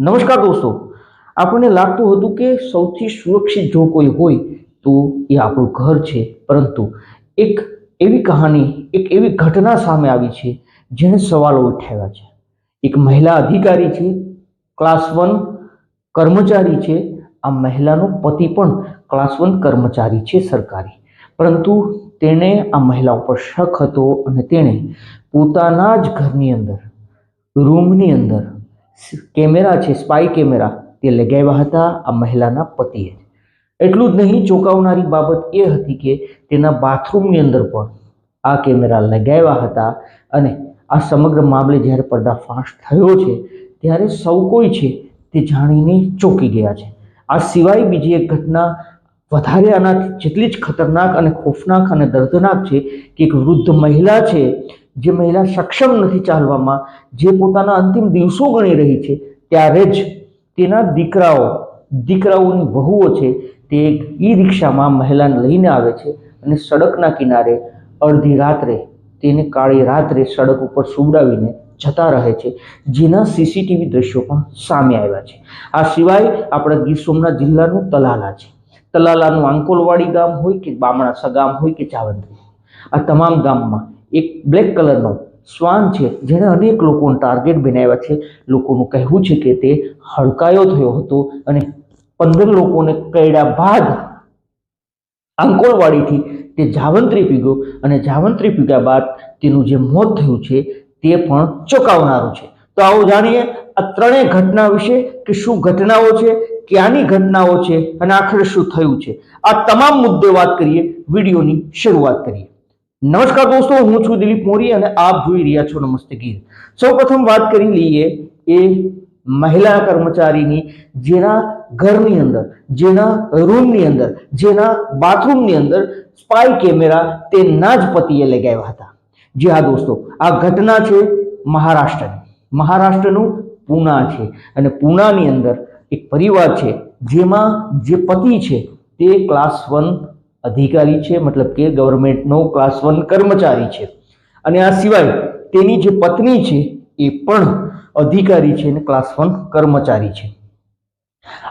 નમસ્કાર દોસ્તો, આપણને લાગતું હતું કે સૌથી સુરક્ષિત જો કોઈ હોય તો એ આપણું ઘર છે, પરંતુ એક એવી કહાની, એક એવી ઘટના સામે આવી છે જેણે સવાલો ઉઠાવ્યા છે. એક મહિલા અધિકારી છે, ક્લાસ વન કર્મચારી છે, આ મહિલાનો પતિ પણ ક્લાસ વન કર્મચારી છે સરકારી, પરંતુ તેણે આ મહિલા ઉપર શક હતો અને તેણે પોતાના જ ઘરની અંદર, રૂમની અંદર કેમેરા છે સ્પાય કેમેરા, તે લગાવ્યા હતા આ મહિલાના પતિએ. એટલું જ નહીં, ચોંકાવનારી બાબત એ હતી કે તેના બાથરૂમની અંદર પણ આ કેમેરા લગાવ્યા હતા અને આ સમગ્ર મામલે જ્યારે પર્દાફાશ થયો છે, ત્યારે સૌ કોઈ છે તે જાણીને ચોંકી ગયા છે. આ સિવાય બીજી એક ઘટના વધારે આનાથી જેટલી જ ખતરનાક અને ખોફનાક અને દર્દનાક છે કે એક વૃદ્ધ મહિલા છે જે મહિલા સક્ષમ નથી ચાલવામાં, જે પોતાના અંતિમ દિવસો ગણી રહી છે, ત્યારે જ તેના દીકરાઓ, દીકરાઓની વહુઓ છે, તે એક ઈ રિક્ષામાં મહિલાને લઈને આવે છે અને સડકના કિનારે અડધી રાત્રે તેને કાળી રાત્રે સડક ઉપર સુવડાવીને જતા રહે છે. જેના સીસીટીવી દ્રશ્યો પણ સામે આવ્યા છે. આ સિવાય આપણા ગીર સોમનાથ જિલ્લાનું તલાલા છે. તલાલાનું આંકોલવાડી ગામ હોય કે બામણાસા ગામ હોય કે ચાવંત્રી આ તમામ ગામમાં એક બ્લેક કલરનો શ્વાન છે, જેણે અનેક લોકોને ટાર્ગેટ બનાવ્યા છે. લોકોનું કહેવું છે કે તે હડકાયો થયો હતો અને પંદર લોકોને કરડ્યા બાદ આંકોલવાડીથી તે જાવંત્રી પીગો અને જાવંત્રી પીગ્યા બાદ તેનું જે મોત થયું છે, તે પણ ચોંકાવનારું છે. તો આવો જાણીએ આ ત્રણેય ઘટના વિશે કે શું ઘટનાઓ છે, ક્યાંની ઘટનાઓ છે અને આખરે શું થયું છે. આ તમામ મુદ્દે વાત કરીએ, વિડીયોની શરૂઆત કરીએ. નમસ્કાર દોસ્તો, હું છું દિલીપ મોરી અને આપ જોઈ રહ્યા છો નમસ્તે ગીર સૌપ્રથમ વાત કરી લઈએ એ મહિલા કર્મચારીની, જેના ઘરની અંદર, જેના રૂમની અંદર, જેના બાથરૂમની અંદર સ્પાય કેમેરા તેના જ પતિએ લગાવ્યા હતા. જી હા દોસ્તો, આ ઘટના છે મહારાષ્ટ્રની. મહારાષ્ટ્રનું પૂના છે અને પૂનાની અંદર એક પરિવાર છે, જેમાં જે પતિ છે તે ક્લાસ વન અધિકારી છે, મતલબ કે ગવર્મેન્ટનો ક્લાસ વન કર્મચારી છે. અને આ સિવાય તેની જે પત્ની છે, એ પણ અધિકારી છે અને ક્લાસ વન કર્મચારી છે.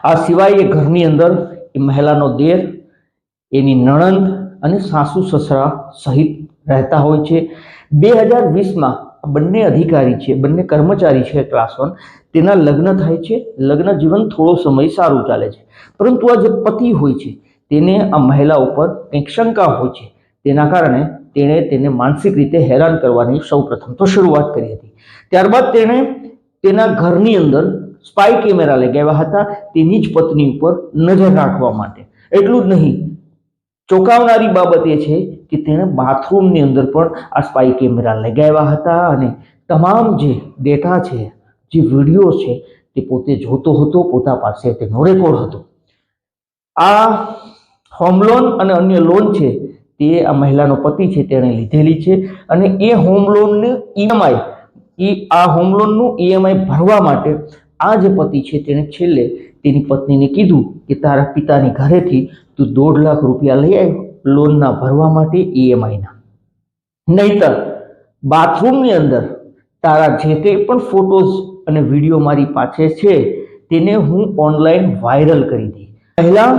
આ સિવાય એ ઘરની અંદર એ મહિલાનો દેર, એની નણંદ અને સાસુ સસરા સહિત રહેતા હોય છે. બે હજાર વીસમાં બંને અધિકારી છે, બંને કર્મચારી છે ક્લાસ વન તેના લગ્ન થાય છે. લગ્ન જીવન થોડો સમય સારું ચાલે છે. પરંતુ આ જે પતિ હોય છે તેને આ મહિલા ઉપર કંઈક શંકા હોય છે. તેના કારણે તેણે તેને માનસિક રીતે હેરાન કરવાની સૌપ્રથમ તો શરૂઆત કરી હતી. ત્યારબાદ તેણે તેના ઘરની અંદર સ્પાય કેમેરા લગાવ્યા હતા. તેની જ પત્ની ઉપર નજર રાખવા માટે. એટલું જ નહીં, ચોંકાવનારી બાબત એ છે કે તેણે બાથરૂમની અંદર પણ આ સ્પાય કેમેરા લગાવ્યા હતા અને તમામ જે ડેટા છે, જે વીડિયો છે તે પોતે જોતો હતો, પોતા પાસે તેનો રેકોર્ડ હતો. આ હોમ લોન અને અન્ય લોન છે, તે આ મહિલાનો પતિ છે, તેણે લીધેલી છે અને એ હોમ લોનને ઈએમઆઈ એ આ હોમ લોનનું ઈએમઆઈ ભરવા માટે આ જે પતિ છે, તેણે છેલ્લે તેની પત્નીને કીધું કે તારા પિતાની ઘરેથી તું દોઢ લાખ રૂપિયા લઈ આવ લોનના ભરવા માટે ઈએમઆઈના નહીતર બાથરૂમની અંદર તારા જે કંઈ પણ ફોટોઝ અને વીડિયો મારી પાસે છે, તેને હું ઓનલાઈન વાયરલ કરી દઈ પહેલાં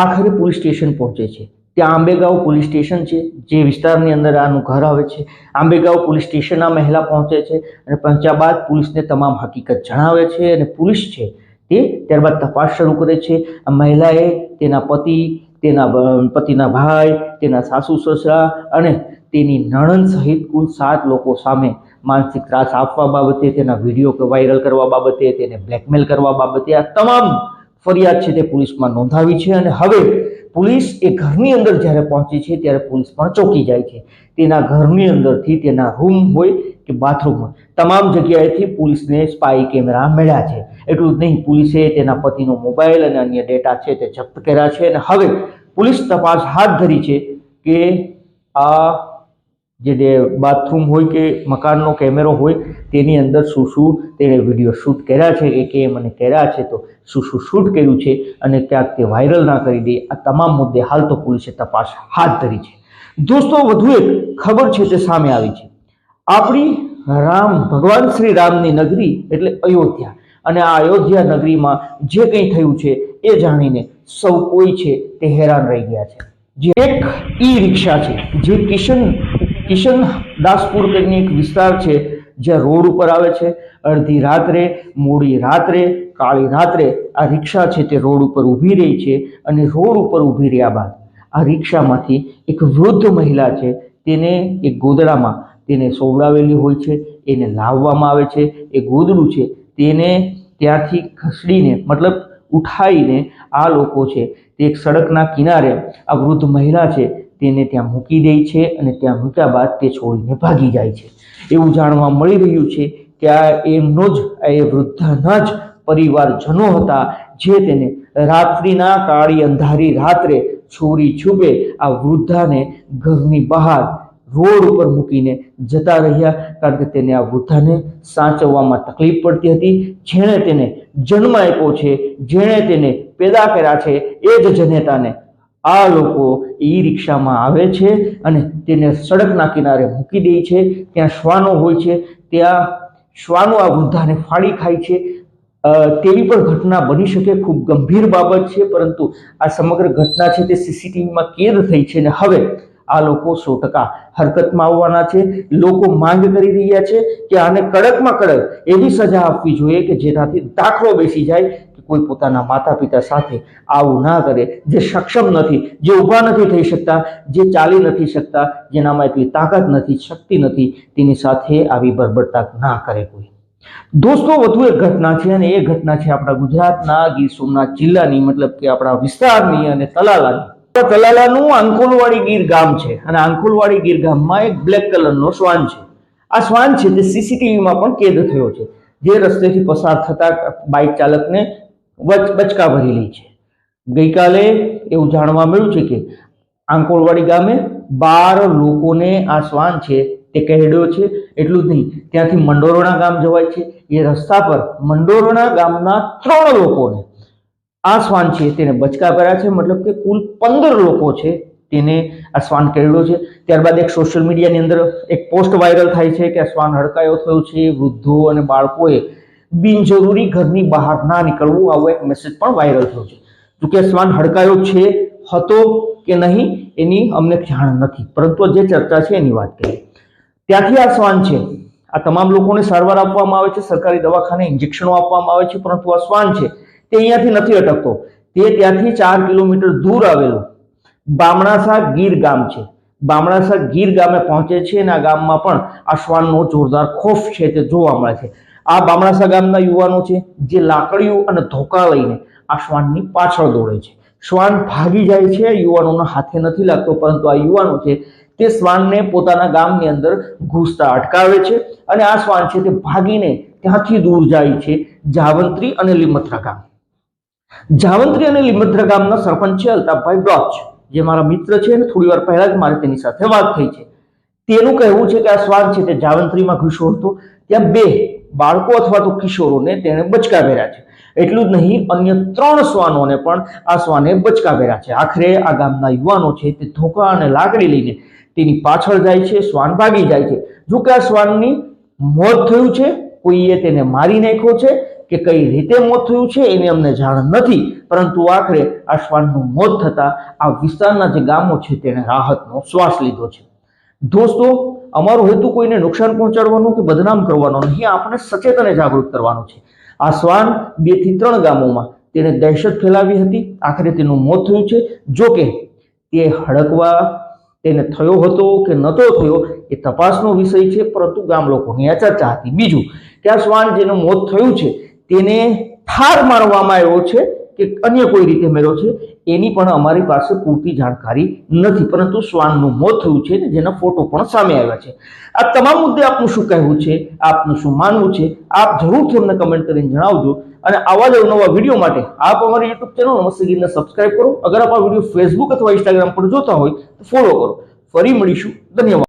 આખરે પોલીસ સ્ટેશન પહોંચે છે. ત્યાં આંબેગાંવ પોલીસ સ્ટેશન છે, જે વિસ્તારની અંદર આનું ઘર આવે છે. આંબેગાંવ પોલીસ સ્ટેશન આ મહિલા પહોંચે છે અને પહોંચ્યા બાદ પોલીસને તમામ હકીકત જણાવે છે અને પોલીસ છે તે ત્યારબાદ તપાસ શરૂ કરે છે. આ મહિલાએ તેના પતિ, તેના પતિના ભાઈ, તેના સાસુ, સસરા અને તેની નણંદ સહિત કુલ સાત લોકો સામે માનસિક ત્રાસ આપવા બાબતે, તેના વીડિયો વાયરલ કરવા બાબતે, તેને બ્લેકમેલ કરવા બાબતે આ તમામ ફરિયાદ છે તે પોલીસમાં નોંધાવી છે અને હવે પોલીસ એ ઘરની અંદર જ્યારે પહોંચી છે ત્યારે પોલીસ પણ ચોંકી જાય છે. તેના ઘરની અંદરથી તેના રૂમ હોય કે બાથરૂમ હોય, તમામ જગ્યાએથી પોલીસને સ્પાય કેમેરા મળ્યા છે. એટલું જ નહીં, પોલીસે તેના પતિનો મોબાઈલ અને અન્ય ડેટા છે તે જપ્ત કર્યા છે અને હવે પોલીસ તપાસ હાથ ધરી છે કે આ જે બાથરૂમ હોય કે મકાનનો કેમેરો હોય, તેની અંદર શું શું તેણે વીડિયો શૂટ કર્યા છે કે કેમ અને કર્યા છે, તો શું શું શૂટ કર્યું છે અને ક્યાંક તે વાયરલ ના કરી દે, આ તમામ મુદ્દે હાલ તો પોલીસે તપાસ હાથ ધરી છે. દોસ્તો, વધુ એક ખબર છે તે સામે આવી છે. આપણી રામ, ભગવાન શ્રી રામની નગરી એટલે અયોધ્યા. અને આ અયોધ્યા નગરીમાં જે કંઈ થયું છે એ જાણીને સૌ કોઈ છે તે હેરાન રહી ગયા છે. જે એક ઈ રિક્ષા છે, જે કિશન કિશન દાસપુર કરીને એક વિસ્તાર છે, જ્યાં રોડ ઉપર આવે છે. અડધી રાત્રે, મોડી રાત્રે, કાળી રાત્રે આ રિક્ષા છે તે રોડ ઉપર ઊભી રહી છે અને રોડ ઉપર ઊભી રહ્યા બાદ આ રિક્ષામાંથી એક વૃદ્ધ મહિલા છે, તેને એક ગોદડામાં તેને સોવડાવેલી હોય છે, એને લાવવામાં આવે છે. એ ગોદડું છે તેને ત્યાંથી ખસડીને મતલબ ઉઠાવીને આ લોકો છે તે એક સડકના કિનારે આ વૃદ્ધ મહિલા છે તેને ત્યાં મૂકી દે છે અને ત્યાં મૂક્યા બાદ તે છોડીને ભાગી જાય છે. એવું જાણવા મળી રહ્યું છે કે આ એમનો જ એ વૃદ્ધાના જ પરિવારજનો હતા જે તેને રાત્રિના કાળી અંધારી રાત્રે છોરી છૂપે આ વૃદ્ધાને ઘરની બહાર રોડ ઉપર મૂકીને જતા રહ્યા કારણ કે તેને આ વૃદ્ધાને સાચવવામાં તકલીફ પડતી હતી. જેણે તેને જન્મ આપ્યો છે, જેણે તેને પેદા કર્યા છે, એ જ જનેતાને આ લોકો ઈ રિક્ષામાં આવે છે અને તેને સડકના કિનારે મૂકી દે છે. ત્યાં શ્વાનો હોય છે. ત્યાં શ્વાનો આ વૃદ્ધાને ફાડી ખાય છે. તેવી પણ ઘટના બની શકે. ખૂબ ગંભીર બાબત છે, પરંતુ આ સમગ્ર ઘટના છે તે સીસીટીવીમાં કેદ થઈ છે અને હવે આ લોકો સો ટકા હરકતમાં આવવાના છે. લોકો માંગ કરી રહ્યા છે કે આને કડકમાં કડક એવી સજા આપવી જોઈએ કે જેનાથી દાખલો બેસી જાય. કોઈ પોતાના માતા પિતા સાથે આવું ના કરે, જે સક્ષમ નથી, જે ઊભા નથી થઈ શકતા, જે ચાલી નથી શકતા, જેનામાં એટલી તાકાત નથી, શક્તિ નથી, તેની સાથે આવી બરબડતા ના કરે કોઈ. દોસ્તો, વધુ એક ઘટના છે અને એ ઘટના છે આપણા ગુજરાતના ગીર સોમનાથ જિલ્લાની, મતલબ કે આપણા વિસ્તારની અને તલાલાની. તલાલાનું આંકોલવાડી ગીર ગામ છે અને આંકોલવાડી ગીર ગામમાં એક બ્લેક કલરનો શ્વાન છે. આ શ્વાન છે તે સીસીટીવીમાં પણ કેદ થયો છે. જે રસ્તેથી પસાર થતા બાઇક ચાલકને બચકા ભરી લે છે. ગઈકાલે એવું જાણવા મળ્યું છે કે આંકોળવાડી ગામે બાર લોકોને આ શ્વાન છે, તે કહેડ્યો છે, એટલું જ નહીં, ત્યાંથી મંડોરોણા ગામ જવાય છે. એ રસ્તા પર મંડોરોણા ગામના ત્રણ લોકોને આ શ્વાન છે, તેને બચકા કર્યા છે, મતલબ કે કુલ પંદર લોકો છે, તેને આ શ્વાન કરડ્યો છે. ત્યારબાદ એક સોશિયલ મીડિયાની અંદર એક પોસ્ટ વાયરલ થાય છે કે આ શ્વાન હડકાયો થયો છે, વૃદ્ધો અને બાળકોએ બિનજરૂરી ઘરની બહાર ના નીકળવું, આવો એક મેસેજ પણ વાયરલ થયો છે. જોકે શ્વાન હડકાયો છે, હતો કે નહીં, એની અમને જાણ નથી. પરંતુ જે ચર્ચા છે એની વાત કરીએ. ત્યાંથી આ શ્વાન છે. આ તમામ લોકોને સારવાર આપવામાં આવે છે, સરકારી દવાખાને ઇન્જેક્શનો આપવામાં આવે છે, પરંતુ આ શ્વાન છે. તે અહીંયાથી નથી અટકતો. તે ત્યાંથી ચાર કિલોમીટર દૂર આવેલું. બામણાસા ગીર ગામ છે. બામણાસા ગીર ગામે પહોંચે છે અને આ ગામમાં પણ આ શ્વાનનો જોરદાર ખોફ છે, તે જોવા મળે છે. આ બામણાસા ગામના યુવાનો છે, જે લાકડીઓ અને ધોકા લઈને આ શ્વાનની પાછળ દોડે છે. શ્વાન ભાગી જાય છે, યુવાનોના હાથે નથી લાગતો, પરંતુ આ યુવાનો છે, તે શ્વાનને પોતાના ગામની અંદર ઘૂસતા અટકાવે છે અને આ શ્વાન છે, તે ભાગીને ત્યાંથી દૂર જાય છે, જાવંત્રી અને લીમત્રા ગામ. જાવંત્રી અને લીમત્રા ગામના સરપંચ છે, અલ્તાફભાઈ બ્લોચ જે મારા મિત્ર છે અને થોડી વાર પહેલા જ મારે તેની સાથે વાત થઈ છે. તેનું કહેવું છે કે આ શ્વાન છે, તે જાવંત્રીમાં ઘૂસ્યો હતો. ત્યાં બે બાળકો અથવા તો કિશોરોને તેણે બચકા ભર્યા છે. એટલું જ નહીં, અન્ય ત્રણ શ્વાનોને પણ આ શ્વાને બચકા ભર્યા છે. આખરે આ ગામના યુવાનો છે તે ધોકા અને લાકડી લઈને તેની પાછળ જાય છે, શ્વાન ભાગી જાય છે. જો કે આ શ્વાનની મોત થયું છે, કોઈએ તેને મારી નાખ્યો છે કે કઈ રીતે મોત થયું છે એની અમને જાણ નથી. પરંતુ આખરે આ શ્વાનનું મોત થતાં આ વિસ્તારના જે ગામો છે તેણે રાહતનો શ્વાસ લીધો છે. દોસ્તો, અમારો હેતુ કોઈને નુકસાન પહોંચાડવાનો કે બદનામ કરવાનો નહીં આપણે સચેત અને જાગૃત કરવાનો છે. આ શ્વાન બેથી ત્રણ ગામોમાં તેણે દહેશત ફેલાવી હતી. આખરે તેનું મોત થયું છે. જો કે તે હડકવા તેને થયો હતો કે નહોતો થયો એ તપાસનો વિષય છે, પરંતુ ગામ લોકોની આ ચર્ચા હતી. બીજું કે આ શ્વાન જેનું મોત થયું છે, તેને ઠાર મારવામાં આવ્યો છે. કે અન્ય કોઈ રીતે મેળ્યો છે, એની પણ અમારી પાસે પૂરતી જાણકારી નથી. પરંતુ શ્વાનનું મોત થયું છે જેના ફોટો પણ સામે આવ્યા છે. આ તમામ મુદ્દે આપનું શું કહેવું છે? આપનું શું માનવું છે? આપ જરૂરથી અમને કમેન્ટ કરીને જણાવજો. અને આવા જ નવા વીડિયો માટે આપ અમારી યુટ્યુબ ચેનલ નમસ્તે ગીરને સબસ્ક્રાઇબ કરો. અગર આપ આ વીડિયો ફેસબુક અથવા ઇન્સ્ટાગ્રામ પર જોતા હોય તો ફોલો કરો. ફરી મળીશું. ધન્યવાદ.